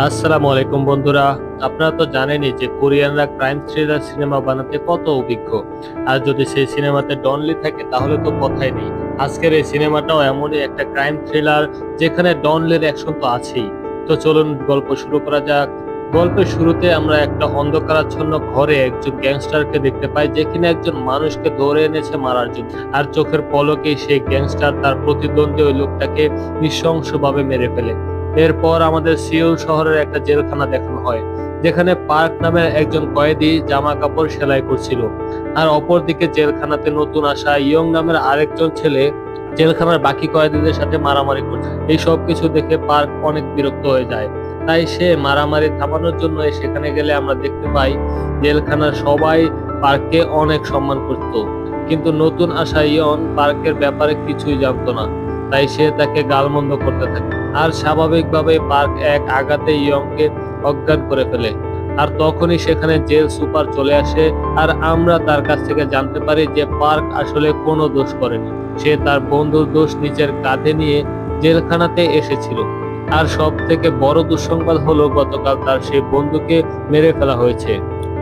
আসসালামু আলাইকুম বন্ধুরা। আপনারা তো জানেনই যে কোরিয়ানরা ক্রাইম থ্রিলার সিনেমা বানাতে কত অভিজ্ঞ। আর যদি সেই সিনেমাতে ডনলি থাকে, তাহলে তো কথাই নেই। আজকের এই সিনেমাটাও এমনই একটা ক্রাইম থ্রিলার, যেখানে ডনলির অ্যাকশন তো আছেই। তো চলুন গল্প শুরু করা যাক। গল্পের শুরুতে আমরা একটা অন্ধকারাচ্ছন্ন ঘরে একজন গ্যাংস্টারকে দেখতে পাই যেখানে একজন মানুষকে ধরে এনেছে মারার জন্য। আর চোখের পলকেই সেই গ্যাংস্টার তার প্রতিদ্বন্দ্বী ওই লোকটাকে নৃশংসভাবে মেরে ফেলে। এরপর আমাদের সিওল শহরের একটা জেলখানা দেখানো হয়, যেখানে পার্ক নামের একজন কয়েদি জামা কাপড় সেলাই করছিল। আর অপরদিকে জেলখানাতে নতুন আসা ইয়ং নামের আরেকজন ছেলে জেলখানার বাকি কয়েদিদের সাথে মারামারি করছে এই সব কিছু দেখে পার্ক অনেক বিরক্ত হয়ে যায়। তাই সে মারামারি থামানোর জন্য সেখানে গেলে আমরা দেখতে পাই জেলখানার সবাই পার্ককে অনেক সম্মান করত। কিন্তু নতুন আসা ইয়ন পার্কের ব্যাপারে কিছুই জানতো না, তাই সে তাকে গালমন্দ করতে থাকে। আর স্বাভাবিকভাবে পার্ক এক আঘাতে ইয়ংকে অজ্ঞান করে ফেলে। আর তখনই সেখানে জেল সুপার চলে আসে আর আমরা তার কাছ থেকে জানতে পারি যে পার্ক আসলে কোনো দোষ করেনি। সে তার বন্ধুর দোষ নিজের কাঁধে নিয়ে জেলখানাতে এসেছিল। আর সব থেকে বড় দুঃসংবাদ হলো গতকাল তার সেই বন্ধুকে মেরে ফেলা হয়েছে।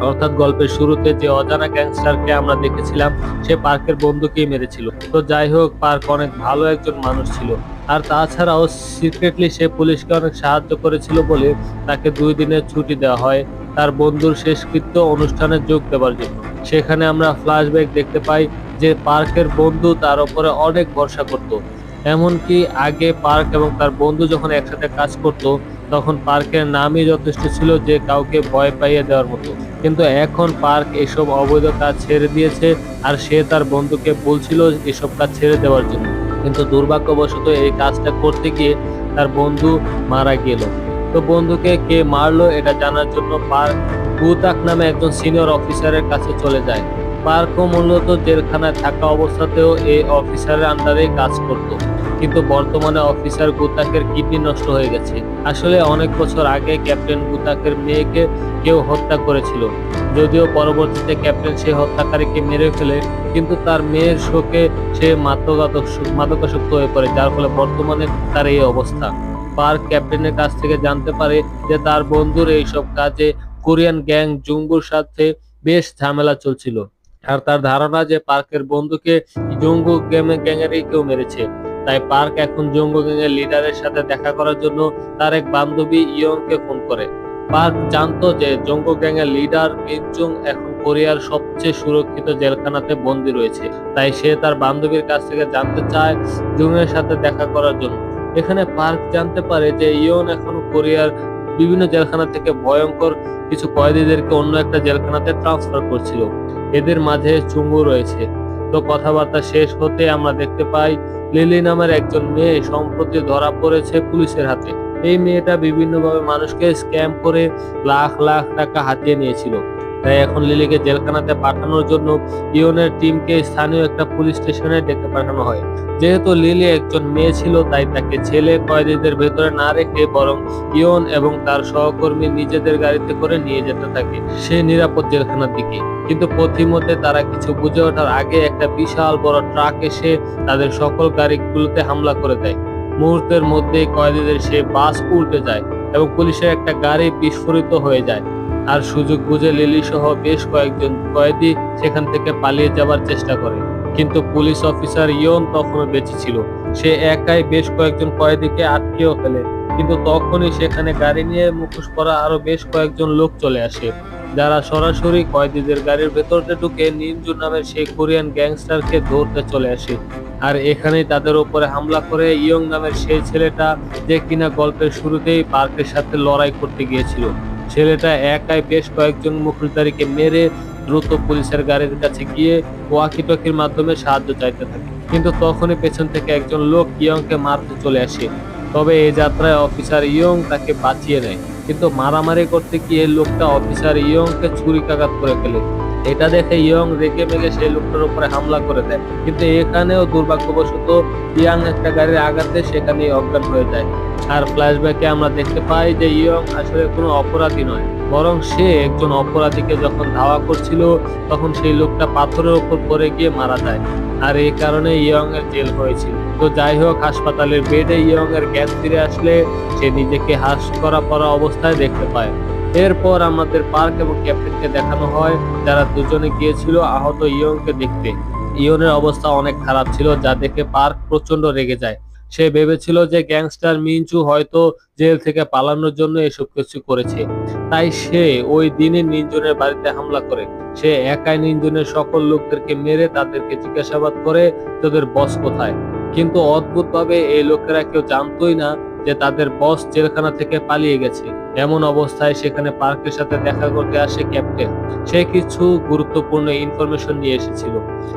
অর্থাৎ গল্পের শুরুতে যে অজানা গ্যাংস্টারকে আমরা দেখেছিলাম, সে পার্কের বন্ধুকেই মেরেছিল। তো যাই হোক, পার্ক অনেক ভালো একজন মানুষ ছিল। আর তাছাড়াও সিক্রেটলি সে পুলিশকে অনেক সাহায্য করেছিল বলে তাকে দুই দিনের ছুটি দেওয়া হয় তার বন্ধুর শেষকৃত্য অনুষ্ঠানে যোগ দেওয়ার জন্য। সেখানে আমরা ফ্ল্যাশব্যাক দেখতে পাই যে পার্কের বন্ধু তার উপরে অনেক ভরসা করত। এমনকি আগে পার্ক এবং তার বন্ধু যখন একসাথে কাজ করত, তখন পার্কের নামই যথেষ্ট ছিল যে কাউকে ভয় পাইয়ে দেওয়ার মতো। কিন্তু এখন পার্ক এসব অবৈধ কাজ ছেড়ে দিয়েছে আর সে তার বন্ধুকে বলছিল এসব কাজ ছেড়ে দেওয়ার জন্য। কিন্তু দুর্ভাগ্যবশত এই কাজটা করতে গিয়ে তার বন্ধু মারা গেল। তো বন্ধুকে কে মারলো এটা জানার জন্য পার্ক গুতাক নামে একজন সিনিয়র অফিসারের কাছে চলে যায়। পার্কও মূলত জেলখানায় থাকা অবস্থাতেও এই অফিসারের আন্ডারে কাজ করত। কিন্তু বর্তমানে অফিসার গুতাকের কিডনি নষ্ট হয়ে গেছে। আসলে অনেক বছর আগে ক্যাপ্টেন গুতাকের মেয়েকে কেউ হত্যা করেছিল। যদিও পরবর্তীতে ক্যাপ্টেন সেই হত্যাকারীকে মেরে ফেলে, কিন্তু তার মেয়ের শোকে সে মাদকাসক্ত মাদকাসক্ত হয়ে পড়ে, যার ফলে বর্তমানে তার এই অবস্থা। পার্ক ক্যাপ্টেনের কাছ থেকে জানতে পারে যে তার বন্ধুর এইসব কাজে কোরিয়ান গ্যাং জুম্বুর সাথে বেশ ঝামেলা চলছিল। আর তার ধারণা যে পার্কের বন্ধুকে জঙ্গু গ্যাংয়েরই কেউ মেরেছে। তাই পার্ক এখন জঙ্গু গ্যাংয়ের লিডারের সাথে দেখা করার জন্য তার এক বান্ধবী ইয়ংকে ফোন করে। পার্ক জানতো যে জঙ্গু গ্যাংয়ের লিডার মিনজুং এখন কোরিয়ার সবচেয়ে সুরক্ষিত জেলখানাতে বন্দী রয়েছে। তাই সে তার বান্ধবীর কাছ থেকে জানতে চায় জুংয়ের সাথে দেখা করার জন্য। এখানে পার্ক জানতে পারে যে ইয়ন এখন কোরিয়ার বিভিন্ন জেলখানা থেকে ভয়ঙ্কর কিছু কয়েদিদেরকে অন্য একটা জেলখানাতে ট্রান্সফার করছিল। এদের মাঝে চুঙ্গু রয়েছে। তো কথাবার্তা শেষ হতে আমরা দেখতে পাই, লিলি নামের একজন মেয়ে সম্প্রতি ধরা পড়েছে পুলিশের হাতে। এই মেয়েটা বিভিন্নভাবে মানুষকে স্ক্যাম করে লাখ লাখ টাকা হাতিয়ে নিয়েছিল। তাই এখন লিলিকে জেলখানাতে পাঠানোর জন্য ইয়নের টিমকে স্থানীয় একটা পুলিশ স্টেশনে ডেকে পাঠানো হয়। যেহেতু লিলি একজন মেয়ে ছিল, তাই তাকে ছেলে কয়েদিদের ভেতরে না রেখে বরং ইয়ন এবং তার সহকর্মী নিজেদের গাড়িতে করে নিয়ে যেতে থাকে। সে নিরাপদ জেলখানার দিকে। কিন্তু পথিমধ্যে তারা কিছু বুঝে ওঠার আগে একটা বিশাল বড় ট্রাক এসে তাদের সকল গাড়িগুলোতে হামলা করে দেয়। মুহূর্তের মধ্যেই কয়েদিদের সে বাস উল্টে যায় এবং পুলিশের একটা গাড়ি বিস্ফোরিত হয়ে যায়। আর সুযোগ বুঝে লিলি সহ বেশ কয়েকজন কয়েদি সেখান থেকে পালিয়ে যাওয়ার চেষ্টা করে। কিন্তু পুলিশ অফিসার ইয়ন তখনও বেঁচে ছিল। সে একাই বেশ কয়েকজন কয়েদিকে আটকেও ফেলে। কিন্তু তখনই সেখানে গাড়ি নিয়ে মুখোশ পরা আরও বেশ কয়েকজন লোক চলে আসে, যারা সরাসরি কয়েদিদের গাড়ির ভেতরতে ঢুকে নিনজু নামের সেই কোরিয়ান গ্যাংস্টারকে ধরতে চলে আসে। আর এখানেই তাদের উপরে হামলা করে ইয়ং নামের সেই ছেলেটা যে কিনা গল্পের শুরুতেই পার্কের সাথে লড়াই করতে গিয়েছিল। ছেলেটা একাই বেশ কয়েকজন মুখোশধারীকে মেরে দ্রুত পুলিশের গাড়ির কাছে গিয়ে ওয়াকি টকির মাধ্যমে সাহায্য চাইতে থাকে। কিন্তু তখনই পেছন থেকে একজন লোক ইয়ংকে মারতে চলে আসে। তবে এ যাত্রায় অফিসার ইয়ং তাকে বাঁচিয়ে নেয়। কিন্তু মারামারি করতে গিয়ে লোকটা অফিসার ইয়ংকে ছুরিকাঘাত করে ফেলে। এটা দেখে ইয়ং রেগে মেগে সেই লোকটার উপরে হামলা করে দেয়। কিন্তু এখানেও দুর্ভাগ্যবশত ইয়াং একটা গাড়ির আঘাতে সেখানেই অজ্ঞান হয়ে যায়। আর ফ্ল্যাশব্যাকে আমরা দেখতে পাই যে ইয়ং আসলে কোনো অপরাধী নয়, বরং সে একজন অপরাধীকে যখন ধাওয়া করছিল, তখন সেই লোকটা পাথরের উপর পড়ে গিয়ে মারা যায়। আর এই কারণে ইয়ং এর জেল হয়েছিল। তো যাই হোক, হাসপাতালের বেডে ইয়ং এর জ্ঞান ফিরে আসলে সে নিজেকে হাস করা পরা অবস্থায় দেখতে পায়। এরপর আমাদের পার্ক এবং ক্যাপ্টেনকে দেখানো হয়, যারা দুজনে গিয়েছিল আহত ইয়ংকে দেখতে। ইয়নের অবস্থা অনেক খারাপ ছিল, যা দেখে পার্ক প্রচণ্ড রেগে যায়। সে ভেবেছিল যে গ্যাংস্টার মিঞ্চু হয়তো জেল থেকে পালানোর জন্য এসব কিছু করেছে। তাই সে ওই দিনই নিঞ্জনের বাড়িতে হামলা করে। সে একাই নিঞ্জনের সকল লোকদেরকে মেরে তাদেরকে জিজ্ঞাসাবাদ করে, তোদের বস কোথায়? কিন্তু অদ্ভুতভাবে এই লোকেরা কেউ জানতোই না যে তাদের বস জেলখানা থেকে পালিয়ে গেছে। এমন অবস্থায় সেখানে পার্কের সাথে দেখা করতে আসে ক্যাপ্টেন। সে কিছু গুরুত্বপূর্ণ ইনফরমেশন নিয়ে এসেছিল।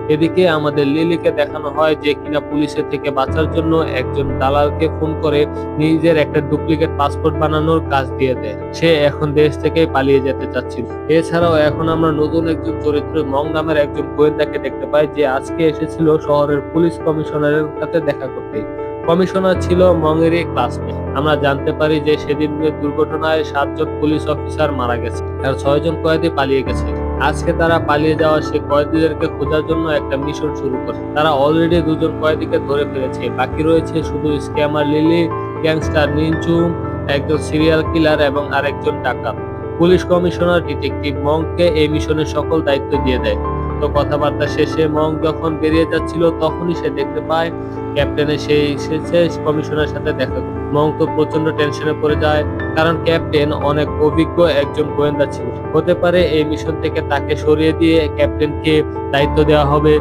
এদিকে আমাদের লিলিকে দেখানো হয় যে কিনা পুলিশের থেকে বাঁচার জন্য একজন দালালকে ফোন করে নিজের একটা ডুপ্লিকেট পাসপোর্ট বানানোর কাজ দিয়ে দেয়। সে এখন দেশ থেকে পালিয়ে যেতে চাচ্ছিল। এছাড়াও এখন আমরা নতুন একজন চরিত্র মং নামের একজন গোয়েন্দাকে দেখতে পাই যে আজকে এসেছিল শহরের পুলিশ কমিশনারের সাথে দেখা করতে। কমিশনার ছিল মংয়েরই ক্লাসমেট। আমরা জানতে পারি যে সেদিনের দুর্ঘটনায় সাতজন পুলিশ অফিসার মারা গেছে আর ছয়জন কয়েদি পালিয়ে গেছে। আজকে তারা পালিয়ে যাওয়া সে কয়েদিদেরকে খোঁজার জন্য একটা মিশন শুরু করে। তারা অলরেডি দুজন কয়েদিকে ধরে ফেলেছে। বাকি রয়েছে শুধু স্ক্যামার লিলি গ্যাংস্টার নিনচুম একজন সিরিয়াল কিলার এবং আরেকজন ডাকাত। পুলিশ কমিশনার ডিটেকটিভ মংকে এই মিশনের সকল দায়িত্ব দিয়ে দেয়। কথাবার্তা শেষে মং যখন বেরিয়ে যাচ্ছিল, তখনই সে দেখতে পায় ক্যাপ্টেনের সেই এসেছে কমিশনের সাথে দেখা করতে। মং তো প্রচণ্ড টেনশনে পড়ে যায়, কারণ ক্যাপ্টেন অনেক অভিজ্ঞ একজন গোয়েন্দা ছিল। হতে পারে এই মিশন থেকে তাকে সরিয়ে দিয়ে ক্যাপ্টেনকে দায়িত্ব দেওয়া হবে।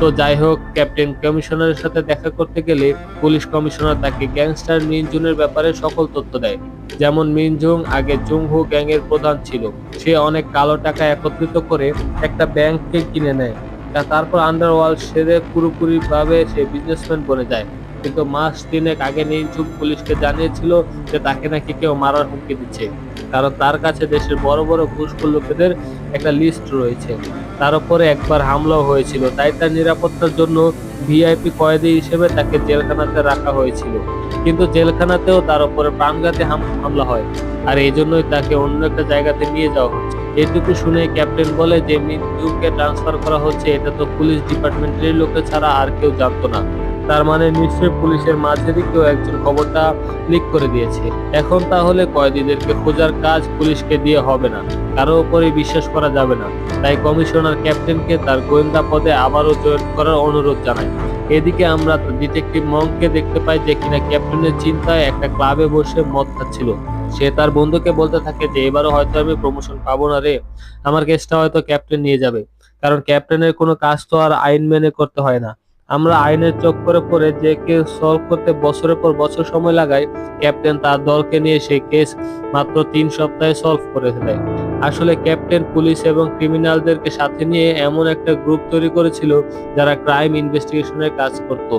তো যাই হোক ক্যাপ্টেন কমিশনারের সাথে দেখা করতে গেলে পুলিশ কমিশনার তাকে গ্যাংস্টার মিনজুনের ব্যাপারে সকল তথ্য দেয়। যেমন মিনজুং আগে জুংহু গ্যাং এর প্রধান ছিল। সে অনেক কালো টাকা একত্রিত করে একটা ব্যাংককে কিনে নেয়। তারপর আন্ডারওয়ার্ল্ড সেরে পুরোপুরি ভাবে সে বিজনেসম্যান বনে যায়। কিন্তু মাস তিনেক আগে নিঞ্চুক পুলিশকে জানিয়েছিল যে তাকে নাকি কেউ মারার হুমকি দিচ্ছে। কারণ তার কাছে দেশের বড় বড় ঘুষখোর লোকেদের একটা লিস্ট রয়েছে। তার উপরে একবার হামলাও হয়েছিল। তাই তার নিরাপত্তার জন্য ভিআইপি কয়েদি হিসেবে তাকে জেলখানাতে রাখা হয়েছিল। কিন্তু জেলখানাতেও তার উপরে প্রাণঘাতী হামলা হয়। আর এই জন্যই তাকে অন্য একটা জায়গাতে নিয়ে যাওয়া হচ্ছে। এটুকু শুনে ক্যাপ্টেন বলে যে, মৃত্যুকে ট্রান্সফার করা হচ্ছে, এটা তো পুলিশ ডিপার্টমেন্টের লোকে ছাড়া আর কেউ জানতো না। তার মানে নিশ্চয়ই পুলিশের মাঝেরই কেউ একজন খবরটা লিক করে দিয়েছে। এখন তাহলে কয়েদিদেরকে খোঁজার কাজ পুলিশকে দিয়ে হবে না। কারও উপরে বিশ্বাস করা যাবে না। তাই কমিশনার ক্যাপ্টেনকে তার গোয়েন্দা পদে আবারও জয়েন করার অনুরোধ জানায় এদিকে আমরা ডিটেকটিভ মংকে দেখতে পাই যে কিনা ক্যাপ্টেনের চিন্তায় একটা ক্লাবে বসে মদ খাচ্ছিল। সে তার বন্ধুকে বলতে থাকে যে, এবারও হয়তো আমি প্রমোশন পাবো না রে। আমার কেসটা হয়তো ক্যাপ্টেন নিয়ে যাবে। কারণ ক্যাপ্টেনের কোনো কাজ তো আর আইন মেনে করতে হয় না। আমরা আইনের চক্করে পড়ে যে কেস সলভ করতে বছরের পর বছর সময় লাগাই ক্যাপ্টেন তার দলকে নিয়ে সেই কেস মাত্র তিন সপ্তাহে সলভ করে দেয়। আসলে ক্যাপ্টেন, পুলিশ এবং ক্রিমিনালদেরকে সাথে নিয়ে এমন একটা গ্রুপ তৈরি করেছিল যারা ক্রাইম ইনভেস্টিগেশনের কাজ করত।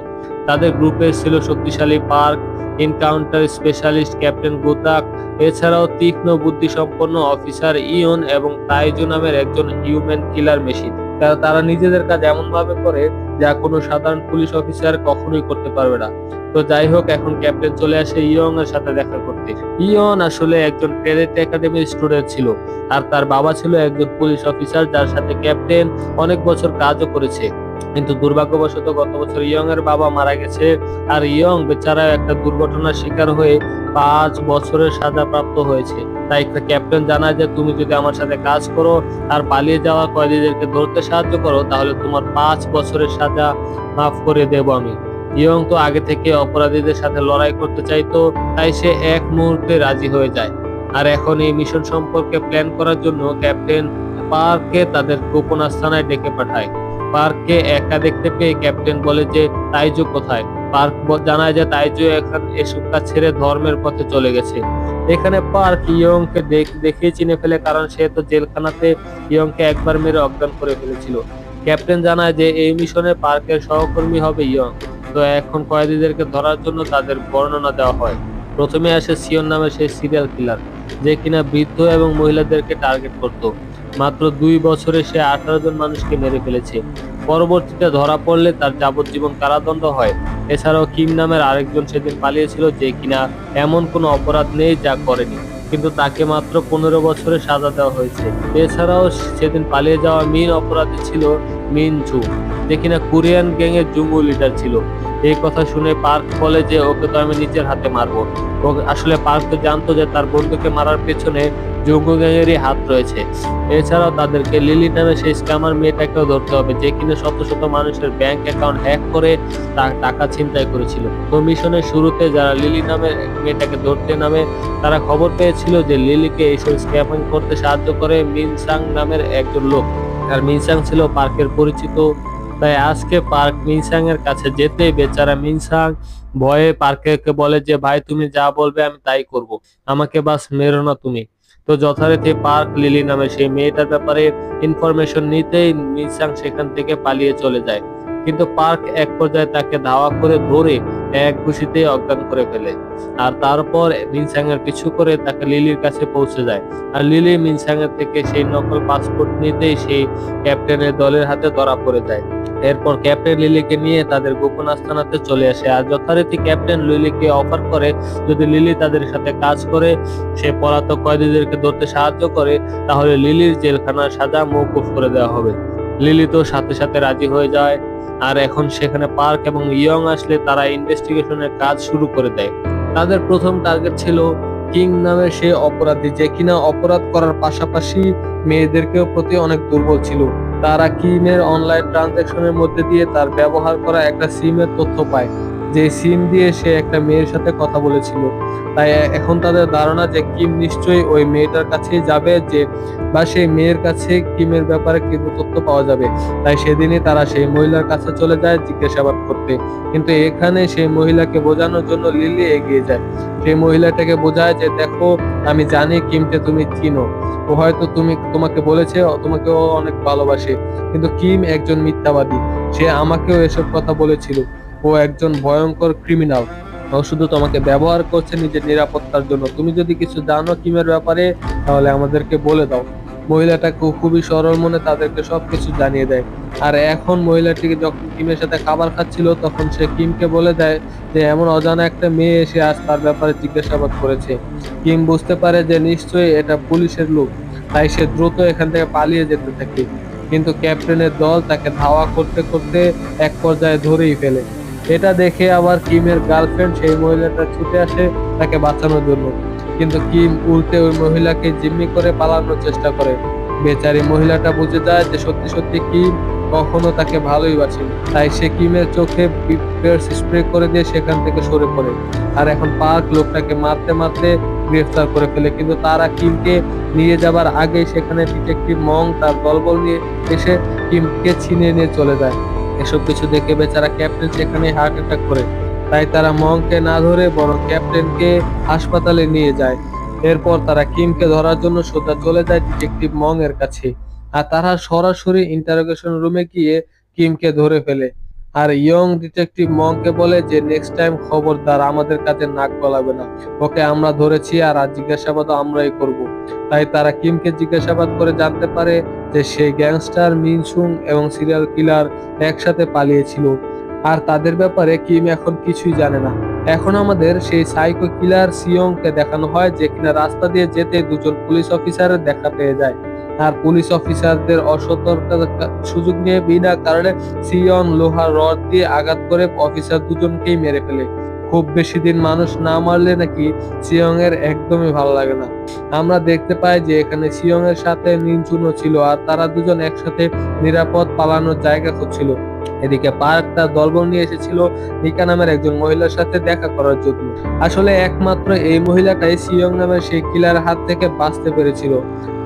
তাদের গ্রুপে ছিল শক্তিশালী Park, encounter specialist captain Gotak, এছাড়াও তীক্ষ্ণ বুদ্ধি সম্পন্ন অফিসার ইয়ন এবং তাইজু নামের একজন হিউম্যান কিলার মেশিন। তারা নিজেদের কাজ এমন ভাবে করে যা কোনো সাধারণ পুলিশ অফিসার কখনোই করতে পারবে না। তো যাই হোক, এখন ক্যাপ্টেন চলে আসে ইয়ং এর সাথে দেখা করতে। ইয়ন আসলে একজন ক্যাডেট একাডেমির স্টুডেন্ট ছিল আর তার বাবা ছিল একজন পুলিশ অফিসার যার সাথে ক্যাপ্টেন অনেক বছর কাজও করেছে। কিন্তু দুর্ভাগ্যবশত গত বছর ইয়ং এর বাবা মারা গেছে আর ইয়ং বেচারা একটা দুর্ঘটনার শিকার হয়ে পাঁচ বছরের সাজা প্রাপ্ত হয়েছে। তাই ক্যাপ্টেন জানায় যে, তুমি যদি আমার সাথে কাজ করো আর পালিয়ে যাওয়া কয়েদিদেরকে ধরতে সাহায্য করো, তাহলে তোমার পাঁচ বছরের সাজা মাফ করে দেব আমি। ইয়ং তো আগে থেকে অপরাধীদের সাথে লড়াই করতে চাইতো, তাই সে এক মুহূর্তে রাজি হয়ে যায়। আর এখন এই মিশন সম্পর্কে প্ল্যান করার জন্য ক্যাপ্টেন পার্ককে তাদের গোপন আস্থানায় ডেকে পাঠায়। পার্ককে একা দেখতে পেয়ে ক্যাপ্টেন বলে যে, তাইজু কোথায়? পার্ক জানায় যে তাইজু এখন এসব কাজ ছেড়ে ধর্মের পথে চলে গেছে। এখানে পার্ক ইয়ংকে দেখ- চিনে ফেলে কারণ সে তো জেলখানাতে ইয়ংকে একবার মেরে অজ্ঞান করে ফেলেছিল। ক্যাপ্টেন জানায় যে এই মিশনে পার্কের সহকর্মী হবে ইয়ং। তো এখন কয়েদিদেরকে ধরার জন্য তাদের বর্ণনা দেওয়া হয়। প্রথমে আসে সিয়ন নামে সেই সিরিয়াল কিলার, যে কিনা বৃদ্ধ এবং মহিলাদেরকে টার্গেট করত। মাত্র দুই বছরে সে আঠারো জন মানুষকে মেরে ফেলেছে। পরবর্তীতে ধরা পড়লে তার যাবজ্জীবন কারাদণ্ড হয়। এছাড়াও কিম নামের আরেকজন সেদিন পালিয়েছিল যে কিনা এমন কোনো অপরাধ নেই যা করেনি, কিন্তু তাকে মাত্র পনেরো বছরের সাজা দেওয়া হয়েছে। এছাড়াও সেদিন পালিয়ে যাওয়া মেইন অপরাধী ছিল মিন চু যে কিনা কোরিয়ান গ্যাং এর জুঙ্গু লিডার ছিল। এই কথা শুনে পার্ক বলে যে ওকে তো আমি নিজের হাতে মারবো। আসলে পার্ক তো জানতো যে তার বন্ধুকে মারার পেছনে জুঙ্গু গ্যাংয়েরই হাত রয়েছে। এছাড়াও তাদেরকে লিলি নামে সেই স্ক্যামার মেয়েটাকেও ধরতে হবে, যে কিনা শত শত মানুষের ব্যাংক অ্যাকাউন্ট হ্যাক করে তার টাকা ছিনতাই করেছিল। তো মিশনের শুরুতে যারা লিলি নামে মেয়েটাকে ধরতে নামে, তারা খবর পেয়েছিল যে লিলিকে এইসব স্ক্যামিং করতে সাহায্য করে মিনসাং নামের একজন লোক। আর মিনসাং ছিল পার্কের পরিচিত তাই আজকে পার্ক মিনসাং এর কাছে যেতেই বেচারা মিনসাং ভয়ে পার্কে বলে যে, ভাই, তুমি যা বলবে আমি তাই করব। আমাকে বাস মেরো না তুমি। তো যথারীতি পার্ক লিলি নামে সেই মেয়েটার ব্যাপারে ইনফরমেশন নিতেই মিনসাং সেখান থেকে পালিয়ে চলে যায়। কিন্তু পার্ক এক পর্যায়ে তাকে ধাওয়া করে ধরে এক ঘুষিতেই অজ্ঞান করে ফেলে। আর তারপর মিনসাং এর পিছু করে তাকে লিলির কাছে পৌঁছে যায়। আর লিলি মিনসাং এর থেকে সেই নকল পাসপোর্ট নিতেই সেই ক্যাপ্টেনের দলের হাতে ধরা পড়ে যায়। এরপর ক্যাপ্টেন লিলিকে নিয়ে তাদের গোপন আস্তানাতে চলে আসে। আর যথারীতি ক্যাপ্টেন লিলিকে অফার করে, যদি লিলি তাদের সাথে কাজ করে, সে পলাতক কয়েদিদেরকে ধরতে সাহায্য করে, তাহলে লিলির জেলখানার সাজা মৌকুফ করে দেওয়া হবে। লিলি তো সাথে সাথে রাজি হয়ে যায়। আর এখন সেখানে পার্ক এবং ইয়ং আসলে তারা ইনভেস্টিগেশনের কাজ শুরু করে দেয়। তাদের প্রথম টার্গেট ছিল কিং নামে সে অপরাধী যে কিনা অপরাধ করার পাশাপাশি মেয়েদেরকেও প্রতি অনেক দুর্বল ছিল। তারা কিমের অনলাইন ট্রানজাকশনের মধ্যে দিয়ে তার ব্যবহার করা একটা সিমের তথ্য পায়। যে সিম দিয়ে সে একটা মেয়ের সাথে কথা বলেছিল। তাই এখন তাদের ধারণা যে কিম নিশ্চয়ই ওই মেয়েটার কাছে যাবে যে, বা সেই মেয়ের কাছে কিমের ব্যাপারে কিন্তু তথ্য পাওয়া যাবে। তাই সেদিনই তারা সেই মহিলার কাছে চলে যায় জিজ্ঞাসাবাদ করতে। কিন্তু এখানে সেই মহিলাকে বোঝানোর জন্য লিলি এগিয়ে যায়। সেই মহিলাটাকে বোঝায় যে, দেখো, আমি জানি কিমকে তুমি চিনো। ও হয়তো তুমি, তোমাকে বলেছে তোমাকে ও অনেক ভালোবাসে। কিন্তু কিম একজন মিথ্যাবাদী। সে আমাকেও এসব কথা বলেছিল। ও একজন ভয়ঙ্কর ক্রিমিনাল ও শুধু তোমাকে ব্যবহার করছে নিজের নিরাপত্তার জন্য। তুমি যদি কিছু জানো কিমের ব্যাপারে, তাহলে আমাদেরকে বলে দাও। মহিলাটা খু- খুবই সরল মনে তাদেরকে সবকিছু জানিয়ে দেয়। আর এখন মহিলাটিকে যখন কিমের সাথে খাবার খাচ্ছিল, তখন সে কিমকে বলে দেয় যে, এমন অজানা একটা মেয়ে এসে আজ তার ব্যাপারে জিজ্ঞাসাবাদ করেছে। কিম বুঝতে পারে যে নিশ্চয়ই এটা পুলিশের লোক, তাই সে দ্রুত এখান থেকে পালিয়ে যেতে থাকে। কিন্তু ক্যাপ্টেনের দল তাকে ধাওয়া করতে করতে এক পর্যায়ে ধরেই ফেলে। এটা দেখে আবার কিমের গার্লফ্রেন্ড সেই মহিলাটা ছুটে আসে, তাকে বাঁচানোর জন্য। কিন্তু কিম উল্টে ওই মহিলাকে জিম্মি করে পালানোর চেষ্টা করে। বেচারি মহিলাটা বুঝে যায় যে সত্যি সত্যি কিম কখনো তাকে ভালোই বাসেনি তাই সে কিমের চোখে স্প্রে করে দিয়ে সেখান থেকে সরে পড়ে। আর এখন পার্ক লোকটাকে মারতে মারতে গ্রেফতার করে ফেলে। কিন্তু তারা কিমকে নিয়ে যাবার আগে সেখানে ডিটেকটিভ মং তার দলবল নিয়ে এসে কিমকে ছিনিয়ে নিয়ে চলে যায়। এসব কিছু দেখে বেচারা ক্যাপ্টেন সেখানে হার্ট অ্যাটাক করে। তাই তারা মংকে না ধরে বরং ক্যাপ্টেনকে হাসপাতালে নিয়ে যায়। এরপর তারা কিমকে ধরার জন্য সোজা চলে যায় ডিটেকটিভ মং এর কাছে। আর তারা সরাসরি ইন্টারোগেশন রুমে গিয়ে কিমকে ধরে ফেলে। আর ইয়ং ডিটেকটিভ মংকে বলে যে নেক্সট টাইম খবরদার আমাদের কাছে নাক গলাবে না। ওকে আমরা ধরেছি আর আজ জিজ্ঞাসাবাদও আমরাই করব। তাই তারা কিমকে জিজ্ঞাসাবাদ করে জানতে পারে যে সেই গ্যাংস্টার মিনসুং এবং সিরিয়াল কিলার একসাথে পালিয়েছিল। আর তাদের ব্যাপারে কিম এখন কিছুই জানে না। এখন আমাদের সেই সাইকো কিলার সিয়ংকে দেখানো হয় যে, কিনা রাস্তা দিয়ে যেতে দুজন পুলিশ অফিসারের দেখা পেয়ে যায়। আর পুলিশ অফিসারদের অসতর্কতা সুযোগ নিয়ে বিনা কারণে সিয়ন লোহার রড দিয়ে আঘাত করে অফিসার দুজনকেই মেরে ফেলে। খুব বেশি দিন মানুষ না মারলে নাকি সিয়ং এর একদমই ভালো লাগে না। আমরা দেখতে পাই যে এখানে সিয়ং এর সাথে নিনচুনও ছিল আর তারা দুজন একসাথে নিরাপদ পালানোর জায়গা খুঁজছিল। এদিকে পার্ক তার দলবল নিয়ে এসেছিল নিকা নামের একজন মহিলার সাথে দেখা করার জন্য। আসলে একমাত্র এই মহিলাটাই সিয়ং নামের সেই কিলার হাত থেকে বাঁচতে পেরেছিল।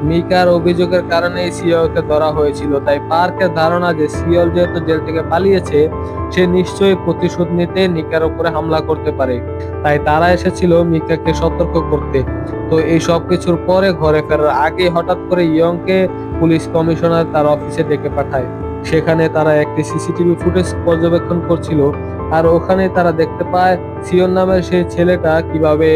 মিকার অভিযোগের কারণে সিওকে ধরা হয়েছিল। তাই পার্কের ধারণা যে সিওল যেহেতু জেল থেকে পালিয়েছে, সে নিশ্চয়ই প্রতিশোধ নিতে নিকার উপরে হামলা করতে পারে। তাই তারা এসেছিল মিকাকে সতর্ক করতে। তো এই সব কিছুর পরে ঘরে ফেরার আগে হঠাৎ করে ইয়ংকে পুলিশ কমিশনার তার অফিসে ডেকে পাঠায়। সেখানে তারা একটি সিসিটিভি ফুটেজ পর্যবেক্ষণ করছিল আর ওখানে তারা দেখতে পায় সিয়ন নামের সেই ছেলেটা কীভাবে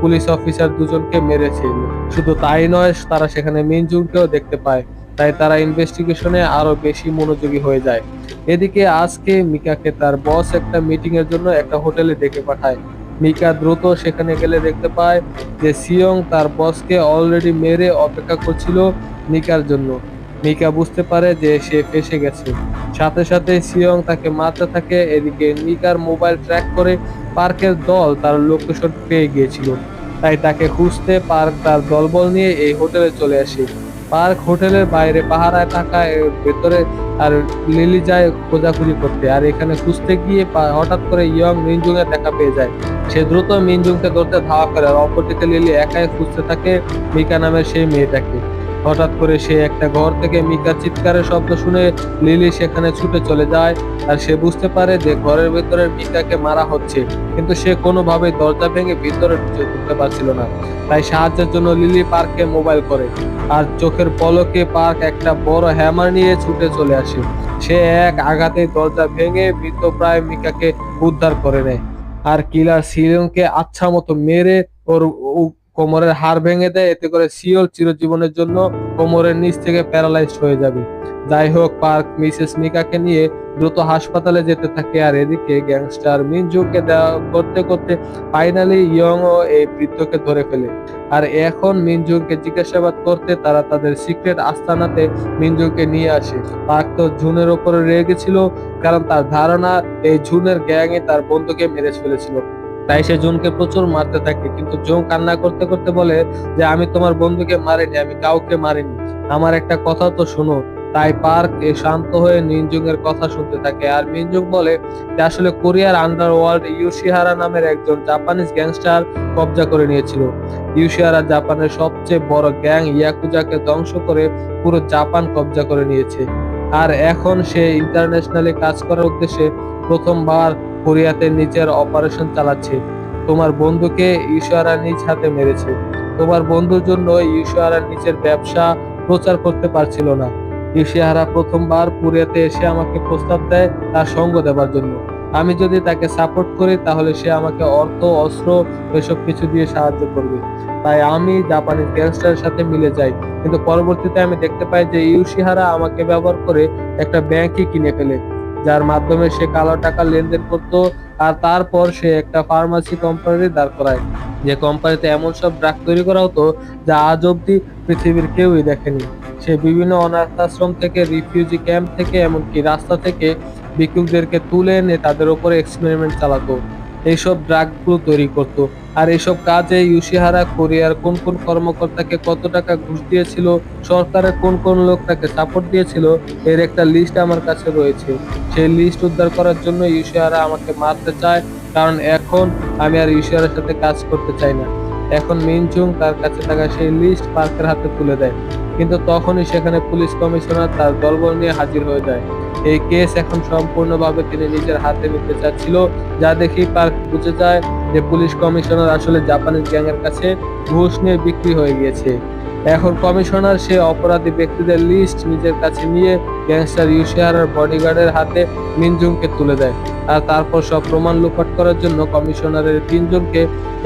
পুলিশ অফিসার দুজনকে মেরেছিল শুধু তাই নয়, তারা সেখানে মিনজুনকেও দেখতে পায়। তাই তারা ইনভেস্টিগেশনে আরও বেশি মনোযোগী হয়ে যায়। এদিকে আজকে মিকাকে তার বস একটা মিটিং এর জন্য একটা হোটেলে ডেকে পাঠায়। মিকা দ্রুত সেখানে গেলে দেখতে পায় যে সিয়ং তার বসকে অলরেডি মেরে অপেক্ষা করছিল মিকার জন্য। মিকা বুঝতে পারে যে সে ফেসে গেছে। সাথে সাথে সিয়ং তাকে মারতে থাকে, এদিকে মিকার মোবাইল ট্র্যাক করে পার্কের দল তার লোকেশন পেয়ে গিয়েছিল। তাই তাকে খুঁজতে পার্ক তার দলবল নিয়ে এই হোটেলে চলে আসে। পার্ক হোটেলের বাইরে পাহারায় থাকা ভেতরে আর লিলি যায় খোঁজাখুঁজি করতে। আর এখানে খুঁজতে গিয়ে হঠাৎ করে ইয়ং মিনজুং এর দেখা পেয়ে যায়। সে দ্রুত মিনজুংকে ধরতে ধাওয়া করে আর অপরদিকে লিলি একাই খুঁজতে থাকে মিকা নামের সেই মেয়েটাকে। হঠাৎ করে সে একটা ঘর থেকে মিকার চিৎকারের শব্দ শুনে লিলি সেখানে ছুটে চলে যায় আর সে বুঝতে পারে যে ঘরের ভেতরে মিকাকে মারা হচ্ছে। কিন্তু সে কোনোভাবেই দরজা ভেঙে ভিতরে ঢুকে ঢুকতে পারছিল না। তাই সাহায্যের জন্য লিলি পার্ককে মোবাইল করে আর চোখের পলকে পার্ক একটা বড় হ্যামার নিয়ে ছুটে চলে আসে। সে এক আঘাতে দরজা ভেঙে মৃতপ্রায় মিকাকে উদ্ধার করে নেয়। আর কিলার সিলংকে আচ্ছা মতো মেরে ওর কোমরের হাড় ভেঙে দেয়, এতে করে সিওল চিরজীবনের জন্য কোমরের নিচ থেকে প্যারালাইজড হয়ে যাবে। যাই হোক, পার্ক মিসেস মিকাকে নিয়ে দ্রুত হাসপাতালে যেতে থাকে আর এদিকে গ্যাংস্টার মিনজুকে করতে করতে ফাইনালি ইয়ং ও এই বৃদ্ধকে ধরে ফেলে। আর এখন মিনজুকে জিজ্ঞাসাবাদ করতে তারা তাদের সিক্রেট আস্তানাতে মিনজুকে নিয়ে আসে। পার্ক তো জুনের ওপরে রেগেছিল কারণ তার ধারণা, এই জুনের গ্যাংয়ে তার বন্ধুকে মেরে ফেলেছিল। তাই সে জুনকে প্রচুর মারতে থাকে। কিন্তু জুন কান্না করতে করতে বলে যে, আমি তোমার বন্ধুকে মারিনি, আমি কাউকে মারিনি। আমার একটা কথা তো শোনো, তাই পার্ক এ শান্ত হয়ে মিনজুং এর কথা শুনতে থাকে। আর মিনজুং বলে যে, আসলে কোরিয়ার আন্ডারওয়ার্ল্ড ইউশিহারা নামের একজন জাপানিজ গ্যাংস্টার কবজা করে নিয়েছিল। ইউশিহারা জাপানের সবচেয়ে বড় গ্যাং ইয়াকুজাকে ধ্বংস করে পুরো জাপান কবজা করে নিয়েছে। আর এখন সে ইন্টারন্যাশনালি কাজ করার উদ্দেশ্যে প্রথমবার কোরিয়াতে নিজের অপারেশন চালাচ্ছে। তোমার বন্ধুকে ইউশিহারা নিজ হাতে মেরেছে। তোমার বন্ধুর জন্য ইউশিহারা নিজের ব্যবসা প্রচার করতে পারছিল না। ইউশিহারা প্রথমবার কোরিয়াতে এসে আমাকে প্রস্তাব দেয় তার সঙ্গ দেবার জন্য। আমি যদি তাকে সাপোর্ট করি, তাহলে সে আমাকে অর্থ, অস্ত্র এসব কিছু দিয়ে সাহায্য করবে। তাই আমি জাপানিজ গ্যাংস্টারের সাথে মিলে যাই। কিন্তু পরবর্তীতে আমি দেখতে পাই যে ইউশিহারা আমাকে ব্যবহার করে একটা ব্যাংকই কিনে ফেলে। যার মাধ্যমে সে কালো টাকা লেনদেন করতো আর তারপর সে একটা ফার্মাসি কোম্পানি দাঁড় করায়। যে কোম্পানিতে এমন সব ড্রাগ তৈরি করা হতো যা আজ অব্দি পৃথিবীর কেউই দেখেনি। সে বিভিন্ন অনাথ আশ্রম থেকে রিফিউজি ক্যাম্প থেকে, এমনকি রাস্তা থেকে ভিক্ষুকদেরকে তুলে এনে তাদের উপরে এক্সপেরিমেন্ট চালাতো। এইসব ড্রাগগুলো তৈরি করত। আর এসব কাজে ইউশিহারা, কোরিয়ার কোন কোন কর্মকর্তাকে কত টাকা ঘুষ দিয়েছিল, সরকারের কোন কোন লোক তাকে সাপোর্ট দিয়েছিল, এর একটা লিস্ট আমার কাছে রয়েছে। সেই লিস্ট উদ্ধার করার জন্য ইউশিহারা আমাকে মারতে চায়, কারণ এখন আমি আর ইউশিহারের সাথে কাজ করতে চাই না। এখন মিনচুং তার কাছে থাকা সেই লিস্ট পার্কের হাতে তুলে দেয়। কিন্তু তখনই সেখানে পুলিশ কমিশনার তার দলবল নিয়ে হাজির হয়ে যায়। এই কেস এখন সম্পূর্ণভাবে তিনি নিজের হাতে নিতে চাচ্ছিল, যা দেখি পার্ক বুঝে যায় যে পুলিশ কমিশনার আসলে জাপানিজ গ্যাংয়ের কাছে ঘুষ নিয়ে বিক্রি হয়ে গিয়েছে। এখন কমিশনার সে অপরাধী ব্যক্তিদের লিস্ট নিজের কাছে নিয়ে গ্যাংস্টার ইউশিয়ারার বডিগার্ডের হাতে মিনজুংকে তুলে দেয়। আর তারপর সব প্রমাণ লুপাট করার জন্য কমিশনারের তিনজনকে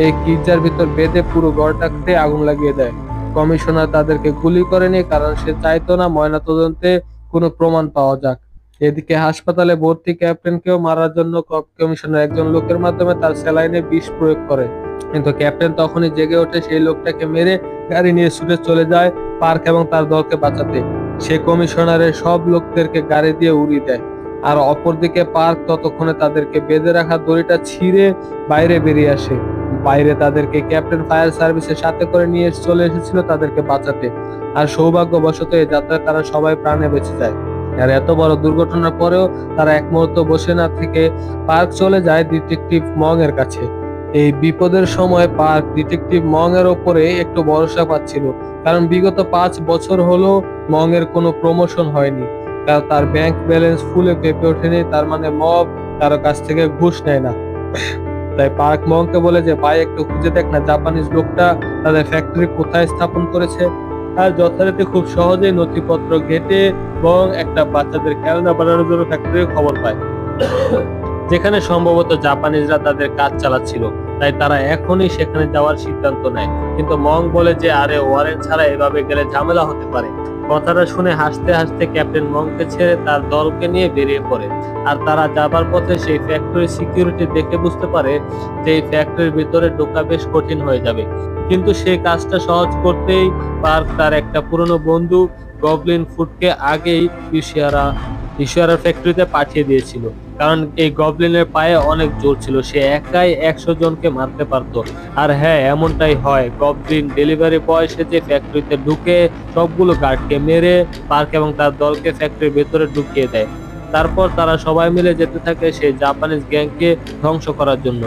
এই গির্জার ভিতর বেঁধে পুরো ঘরটাতে আগুন লাগিয়ে দেয়। কমিশনার তাদেরকে গুলি করেনি কারণ সে চাইতো না ময়নাতদন্তে কোনো প্রমাণ পাওয়া যাক। এদিকে হাসপাতালে ভর্তি ক্যাপ্টেনকেও মারার জন্য কমিশনার একজন লোকের মাধ্যমে তার স্যালাইনে বিষ প্রয়োগ করে। কিন্তু ক্যাপ্টেন তখনই জেগে ওঠে সেই লোকটাকে মেরে গাড়ি নিয়ে ছুটে চলে যায় পার্ক এবং তার দলকে বাঁচাতে। সে কমিশনারের সব লোকদেরকে গাড়ি দিয়ে উড়িয়ে দেয়। আর অপরদিকে পার্ক ততক্ষণে তাদেরকে বেঁধে রাখা দড়িটা ছিঁড়ে বাইরে বেরিয়ে আসে। বাইরে তাদেরকে ক্যাপ্টেন ফায়ার সার্ভিসের সাথে করে নিয়ে চলে এসেছিল তাদেরকে বাঁচাতে। আর সৌভাগ্যবশত এই যাত্রায় তারা সবাই প্রাণে বেঁচে যায়। আর এত বড় দুর্ঘটনার পরেও তারা এক মুহূর্ত বসে না থেকে পার্ক চলে যায় ডিটেকটিভ মং এর কাছে। এই বিপদের সময় পার্ক ডিটেকটিভ মং এর ওপরে একটু ভরসা পাচ্ছিল, কারণ বিগত পাঁচ বছর হলো মং এর কোনো প্রমোশন হয়নি। কারণ তার ব্যাংক ব্যালেন্স ফুলে পেপে ওঠেনি, তার মানে মব কারও কাছ থেকে ঘুষ নেয় না। তাই পার্ক মংকে বলে যে, ভাই, একটু খুঁজে দেখ না, জাপানিজ লোকটা তাদের ফ্যাক্টরি কোথায় স্থাপন করেছে যথারীতি খুব সহজেই নথিপত্র ঘেটে এবং একটা বাচ্চাদের খেলনা বানানোর জন্য ফ্যাক্টরি খবর পায়। যেখানে সম্ভবত জাপানিজরা তাদের কাজ চালাচ্ছিল, তাই তারা এখনই সেখানে যাওয়ার সিদ্ধান্ত নেয়। কিন্তু মং বলে যে, আরে ওয়ারেন্ট ছাড়া এভাবে গেলে ঝামেলা হতে পারে। কথাটা শুনে হাসতে হাসতে ক্যাপ্টেন মংকে ছেড়ে তার দলকে নিয়ে বেরিয়ে পড়ে। আর তারা যাবার পথে সেই ফ্যাক্টরি সিকিউরিটি দেখে বুঝতে পারে যে এই ফ্যাক্টরির ভিতরে ঢোকা বেশ কঠিন হয়ে যাবে। কিন্তু সেই কাজটা সহজ করতেই পার্ক তার একটা পুরনো বন্ধু গবলিন ফুটকে আগেই ইশিয়ারা ইশিয়ারা ফ্যাক্টরিতে পাঠিয়ে দিয়েছিল। কারণ এই গবলিনের পায়ে অনেক জোর ছিল, সে একাই একশো জনকে মারতে পারত। আর হ্যাঁ এমনটাই হয় গবলিন ডেলিভারি বয় সে যে ফ্যাক্টরিতে ঢুকে সবগুলো গার্ডকে মেরে পার্ক এবং তার দলকে ফ্যাক্টরির ভেতরে ঢুকিয়ে দেয়। তারপর তারা সবাই মিলে যেতে থাকে সেই জাপানিজ গ্যাংকে ধ্বংস করার জন্য।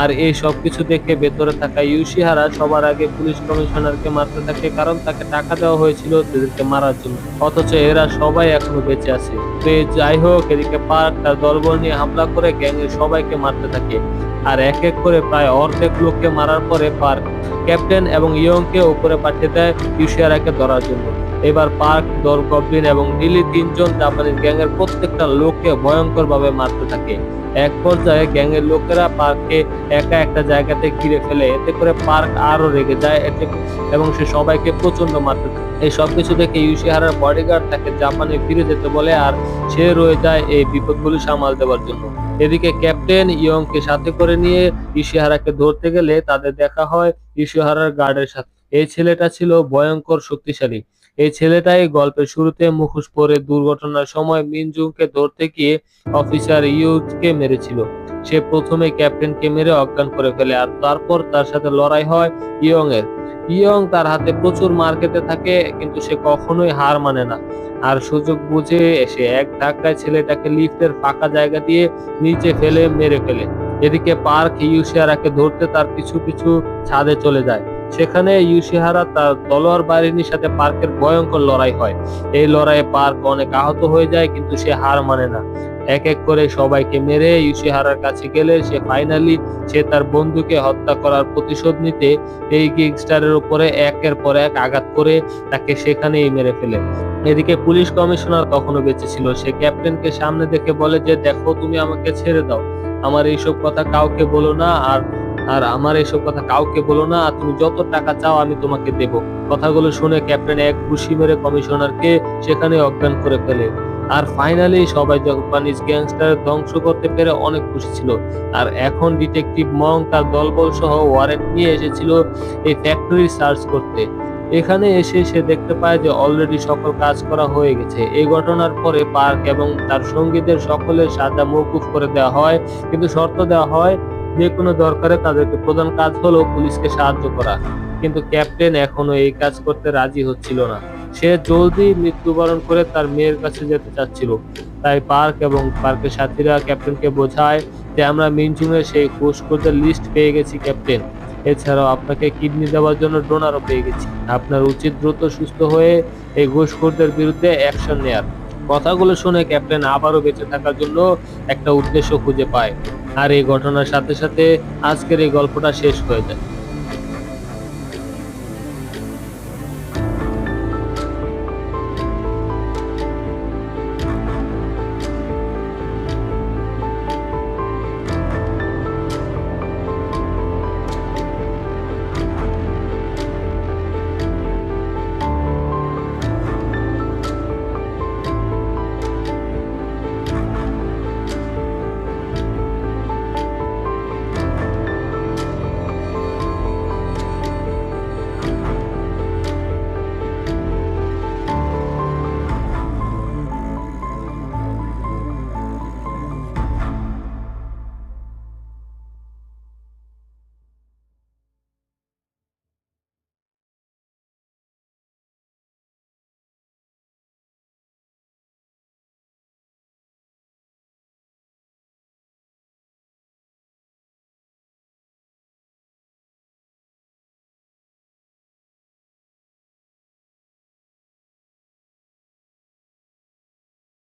আর এই সব কিছু দেখে ভেতরে থাকা ইউশিহারা সবার আগে পুলিশ কমিশনারকে মারতে থাকে কারণ তাকে টাকা দেওয়া হয়েছিল তাদেরকে মারার জন্য। অথচ এরা সবাই এখনও বেঁচে আছে। তো যাই হোক, এদিকে পার্ক তার দলবল নিয়ে হামলা করে গ্যাংয়ের সবাইকে মারতে থাকে। আর এক এক করে প্রায় অর্ধেক লোককে মারার পরে পার্ক ক্যাপ্টেন এবং ইয়ংকে উপরে পাঠিয়ে দেয় ইউশিয়ারাকে ধরার জন্য। এবার পার্ক, দর এবং নীলি তিনজন জাপানিজ গ্যাংয়ের প্রত্যেকটা লোককে ভয়ঙ্কর ভাবে মারতে থাকে। এক পর্যায়ে গ্যাংয়ের লোকেরা পার্ককে একা একটা জায়গাতে ঘিরে ফেলে। এতে করে পার্ক আরও রেগে যায় এতে এবং সে সবাইকে প্রচণ্ড মারতে থাকে। এই সবকিছু দেখে ইউশিহারার বডিগার্ড তাকে জাপানে ফিরে যেতে বলে আর সে রয়ে যায় এই বিপদগুলি সামাল দেওয়ার জন্য। এদিকে ক্যাপ্টেন ইয়ংকে সাথে করে নিয়ে ইশিহারাকে ধরতে গেলে তাদের দেখা হয় ইশিহারার গার্ডের সাথে। এই ছেলেটা ছিল ভয়ঙ্কর শক্তিশালী। এই ছেলেটাই গল্পের শুরুতে মুখোশ পরে দুর্ঘটনার সময় মিনজুংকে ধরতে গিয়ে অফিসার ইউজকে মেরেছিল। সে প্রথমে ক্যাপ্টেনকে মেরে অজ্ঞান করে ফেলে আর তারপর তার সাথে লড়াই হয় ইয়ং এর ইয়ং তার হাতে প্রচুর মার খেতে থাকে, কিন্তু সে কখনোই হার মানে না। আর সুযোগ বুঝে এসে এক ধাক্কায় ছেলেটাকে লিফটের ফাঁকা জায়গা দিয়ে নিচে ফেলে, মেরে ফেলে। এদিকে পার্ক ইউশিহারাকে ধরতে তার পিছু পিছু ছাদে চলে যায়। সেখানে ইউশিহারা তার তলোয়ার বাহিনীর সাথে পার্কের ভয়ঙ্কর লড়াই হয়। এই লড়াইয়ে পার্ক অনেক আহত হয়ে যায়, কিন্তু সে হার মানে না। এক এক করে সবাইকে মেরে ইউশিহারার কাছে গেলে সে ফাইনালি সে তার বন্ধুকে হত্যা করার প্রতিশোধ নিতে এই গিংস্টারের উপরে একের পর এক আঘাত করে তাকে সেখানেই মেরে ফেলে। এদিকে পুলিশ কমিশনার তখনও বেঁচে ছিল। সে ক্যাপ্টেনকে সামনে দেখে বলে যে, দেখো, তুমি আমাকে ছেড়ে দাও। আমার এইসব কথা কাউকে বলো না। আর আর আমার এইসব কথা কাউকে বলো না, তুমি যত টাকা চাও আমি তোমাকে দেব। কথাগুলো শুনে ক্যাপ্টেন এক খুশি মেরে কমিশনারকে সেখানে অজ্ঞান করে ফেলে। আর ফাইনালি সবাই জাপানিজ গ্যাংস্টার ধ্বংস করতে পেরে অনেক খুশি ছিল। আর এখন ডিটেকটিভ মং তার দলবল সহ ওয়ারেন্ট নিয়ে এসেছিল এই ফ্যাক্টরি সার্চ করতে। এখানে এসে সে দেখতে পায় যে অলরেডি সকল কাজ করা হয়ে গেছে। এই ঘটনার পরে পার্ক এবং তার সঙ্গীদের সকলের সাজা মৌকুফ করে দেওয়া হয়। কিন্তু শর্ত দেওয়া হয় যে কোনো দরকারে তাদেরকে প্রধান কাজ হলো পুলিশকে সাহায্য করা। কিন্তু ক্যাপ্টেন এখনও এই কাজ করতে রাজি হচ্ছিল না। সে জলদি মৃত্যুবরণ করে তার মেয়ের কাছে যেতে চাচ্ছিল। তাই পার্ক এবং পার্কের সাথীরা ক্যাপ্টেনকে বোঝায় যে আমরা মিনচুনের সেই ঘুষখোরদের লিস্ট পেয়ে গেছি, ক্যাপ্টেন। এছাড়াও আপনাকে কিডনি দেওয়ার জন্য ডোনারও পেয়ে গেছি। আপনার উচিত দ্রুত সুস্থ হয়ে এই ঘুষখোরদের বিরুদ্ধে অ্যাকশন নেয়ার। কথাগুলো শুনে ক্যাপ্টেন আবারও বেঁচে থাকার জন্য একটা উদ্দেশ্য খুঁজে পায়। আর এই ঘটনার সাথে সাথে আজকের এই গল্পটা শেষ হয়ে যায়।